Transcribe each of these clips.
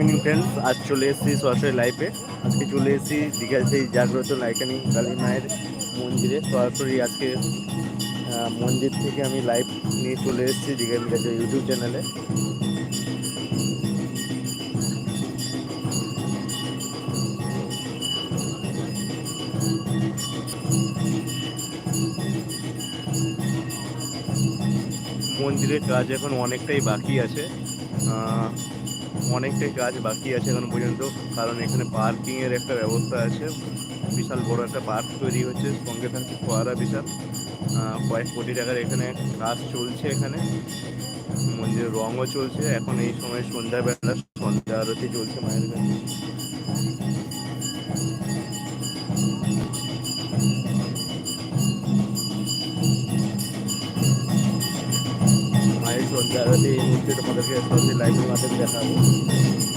Evening friends আজ চলে এসেছি সরাসরি লাইফে আজকে চলে এসেছি দীঘার সেই জাগ্রত লাইকানি কালী মায়ের মন্দিরে। সরাসরি আজকে মন্দির থেকে আমি লাইভ নিয়ে চলে এসেছি দীঘা মিরাজ ইউটিউব চ্যানেলে মন্দিরের কাজ এখন অনেকটাই বাকি আছে। অনেকটাই কাজ বাকি আছে এখন পর্যন্ত, কারণ এখানে পার্কিংয়ের একটা ব্যবস্থা আছে। বিশাল বড় একটা পার্ক তৈরি হচ্ছে, সঙ্গে থাকছে ফোয়ারা বিশাল। কয়েক কোটি টাকার এখানে কাজ চলছে এখানে। মন্দির রঙও চলছে, এখন এই সময় সন্ধ্যাবেলা সন্ধ্যা আরতি চলছে মায়ের কাছে। মায়ের সন্ধ্যা আরতি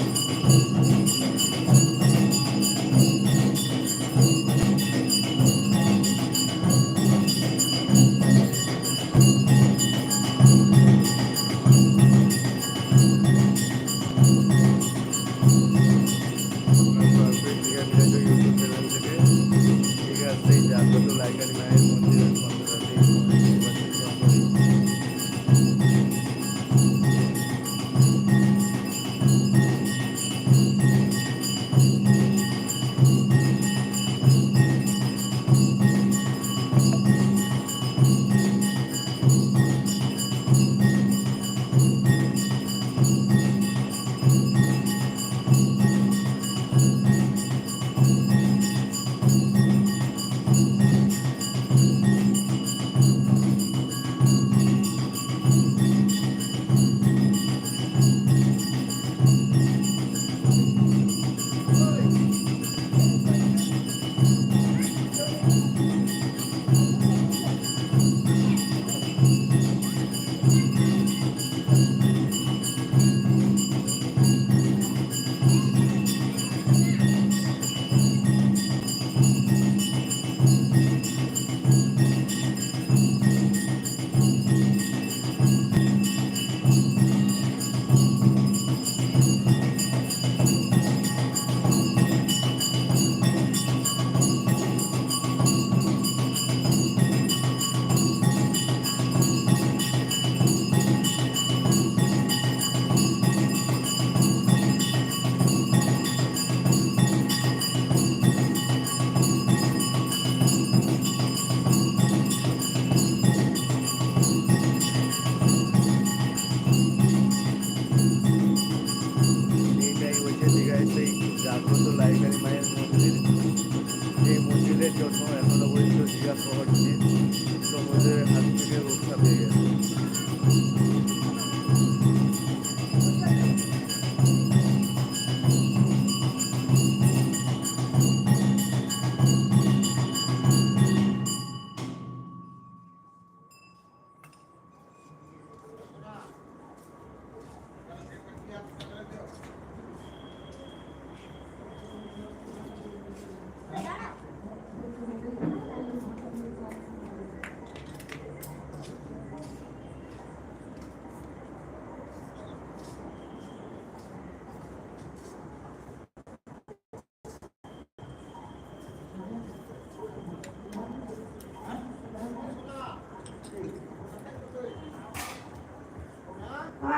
এই মুহূর্তে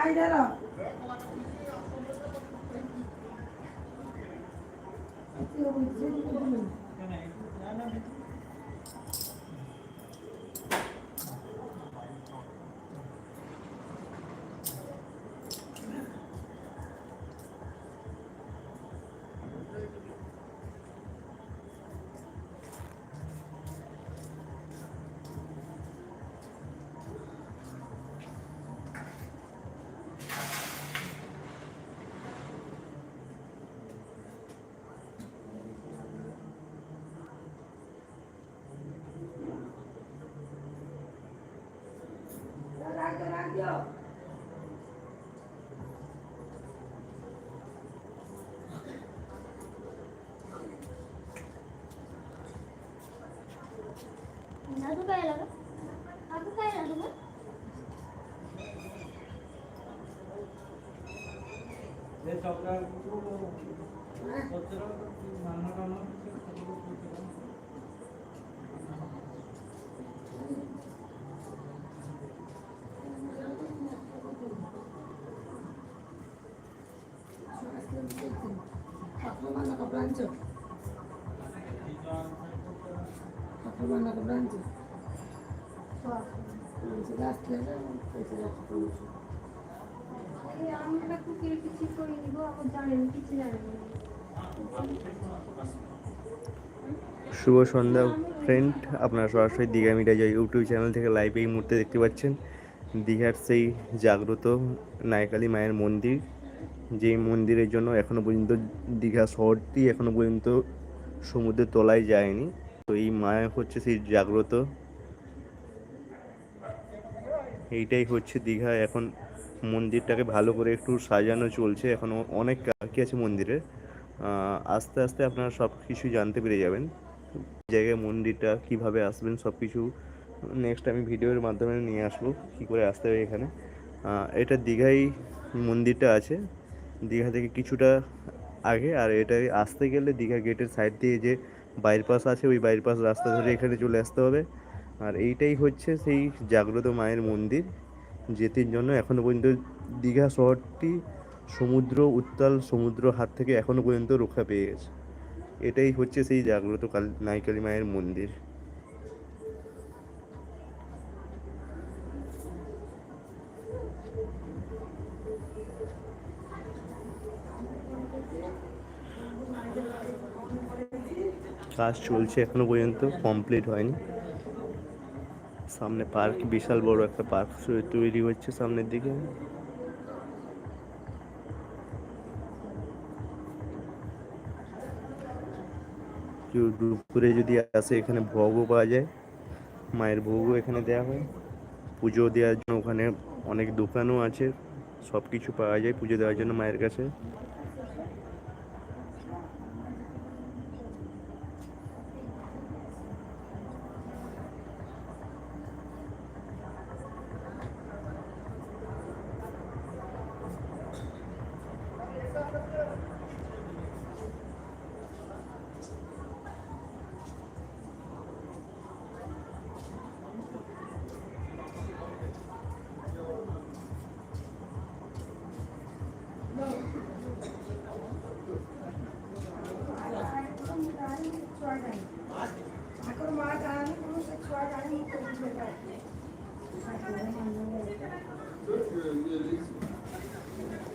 তোমাদেরকে লাইভের veren ya. Aku kaya lagu. Aku mana? Aku mana ke belanja? Belanja last level, belanja এই আমরা কুকির কিছু করে দিব আমার জানেন কিছু জানেন শুভ সন্ধ্যা ফ্রেন্ড আপনারা সরাসরি Digha media Joy YouTube channel থেকে লাইভ এই মুহূর্তে দেখতে পাচ্ছেন। দীঘার সেই জাগ্রত নায়কালী মায়ের মন্দির। যেই মন্দিরের জন্য এখনও পর্যন্ত দীঘা শহরটি এখনও পর্যন্ত সমুদ্রের তলায় যায়নি। তো এই মায়া হচ্ছে সেই জাগ্রত। এইটাই হচ্ছে দীঘা। এখন মন্দিরটাকে ভালো করে একটু সাজানো চলছে। এখনও অনেক বাকি আছে মন্দিরের। আস্তে আস্তে আপনারা সব কিছু জানতে পেরে যাবেন। জায়গায় মন্দিরটা, কীভাবে আসবেন সব কিছু নেক্সট আমি ভিডিওর মাধ্যমে নিয়ে আসব। কী করে আসতে হবে এখানে। এটা দীঘাই মন্দিরটা আছে। দীঘা থেকে কিছুটা আগে, আর এটা আসতে গেলে দীঘা গেটের সাইড দিয়ে যে বাইপাস আছে, ওই বাইপাস রাস্তা ধরে এখানে চলে আসতে হবে। আর এইটাই হচ্ছে সেই জাগ্রত মায়ের মন্দির যেটির জন্য এখনও পর্যন্ত দীঘা শহরটি সমুদ্র উত্তাল সমুদ্র হাত থেকে এখনও পর্যন্ত রক্ষা পেয়ে গেছে। এটাই হচ্ছে সেই জাগ্রত কাল নাইকালী মায়ের মন্দির। কাজ চলছে এখনও পর্যন্ত কমপ্লিট হয়নি। সামনে পার্ক বিশাল বড় একটা পার্ক তৈরি হচ্ছে সামনের দিকে। দুপুরে যদি আসে, এখানে ভোগও পাওয়া যায়। মায়ের ভোগও এখানে দেওয়া হয়। পুজো দেওয়ার জন্য ওখানে অনেক দোকানও আছে। সব কিছু পাওয়া যায় পুজো দেওয়ার জন্য মায়ের কাছে। Good for you, Lily.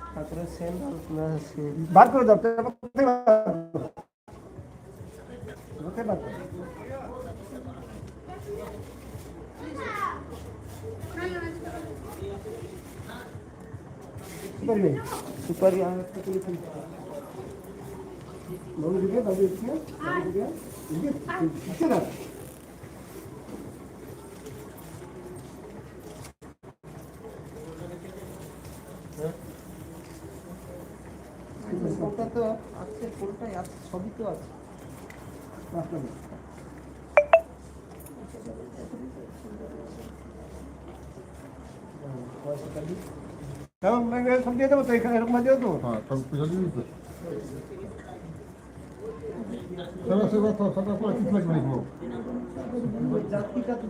বার করে দাও তারপর কোথায় বার করো? কোথায় বার করো? সুপারি নেই। সুপারি আমি একটা তুলে ফেলছি বাবু দিকে বাবু দিকে বাবু দিকে দিকে দিকে তো আছে ফুলটাই আছে সবই তো আছে। সব দিয়ে দেবো তো এখানে এরকম দিয়ে দেবো। হ্যাঁ সব দিয়ে জাতিটা তো